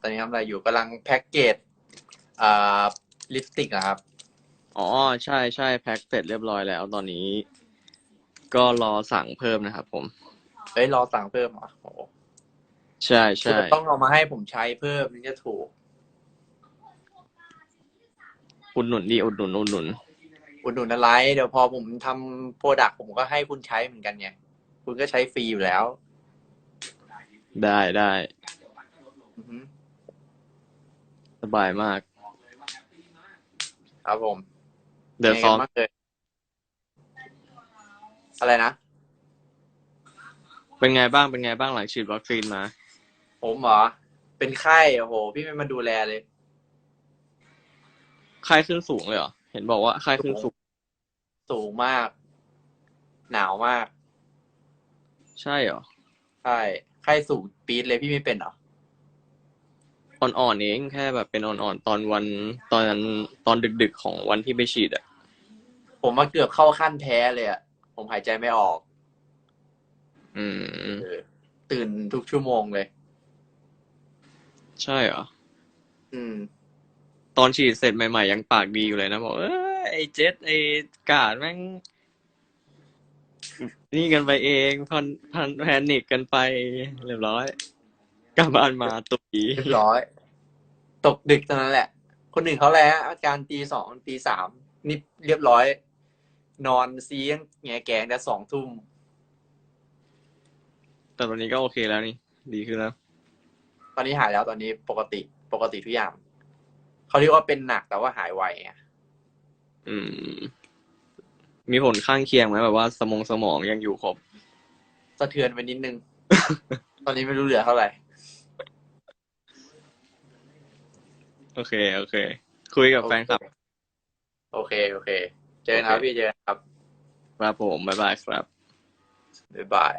ตอนนี้ทำอะไรอยู่กำลังแพ็กเกจอ่าลิปสติกนะครับ อ๋อ ใช่ใช่แพ็คเสร็จเรียบร้อยแล้ว ตอนนี้ ก็รอสั่งเพิ่มนะครับผมเฮ้ยรอสั่งเพิ่มเหรอโอ้โหใช่ใช่ต้องเอามาให้ผมใช้เพิ่มถึงจะถูก อุดหนุนดีอุดหนุนอุดหนุน อุดหนุนอะไรเดี๋ยวพอผมทำโปรดักผมก็ให้คุณใช้เหมือนกันไงคุณก็ใช้ฟรีอยู่แล้วได้ได้อือฮึ สบายมาก ครับผมเดี๋ยวซ้อมป็นไงกันบ้างเอ่ยอะไรนะ เป็นไงบ้างเป็นไงบ้างหลังฉีดวัคซีนมา ผมเหรอ เป็นไข้ โอ้โห พี่ไม่มาดูแลเลย ไข้ขึ้นสูงเลยเหรอ เห็นบอกว่าไข้ขึ้นสูง สูงมาก หนาวมาก ใช่เหรอ ใช่ ไข้สูงปี๊ดเลยพี่ไม่เป็นเหรอ อ่อนๆเองแค่แบบเป็นอ่อนๆตอนวันตอนนั้นตอนดึกๆของวันที่ไปฉีดอะ ผมมาเกือบเข้าขั้นแพ้เลยอะผมหายใจไม่ออก อืม เออตื่นทุกชั่วโมงเลย ใช่เหรอ อืม ตอนฉีดเสร็จใหม่ๆ ยังปากดีอยู่เลยนะบอกเอ้ยไอ้เจ็ดไอ้กาดแม่ง นี่กันไปเองพันพันแพนิกกันไปเรียบร้อย กลับบ้านมาตุยเรียบร้อย ตกดึกตอนนั้นแหละ คนอื่นเขาแล้วอาการตีสองตีสามนี่เรียบร้อย นอนซียังแงแกงแต่สองทุ่มแต่ตอนนี้ก็โอเคแล้วนี่ ดีขึ้นแล้ว ตอนนี้หายแล้วตอนนี้ปกติปกติทุกอย่างเขาเรียกว่าเป็นหนักแต่ว่าหายไวไงอืม มีผลข้างเคียงไหมแบบว่า สมองสมองยังอยู่ครบ สะเทือนไปนิดนึง ตอนนี้ไม่รู้เหลือเท่าไหร่ โอเค โอเค คุยกับแฟนคลับ โอเค โอเค เจอกันครับโอเคพี่เจอกันครับ ครับผม บ๊ายบายครับ บ๊ายบาย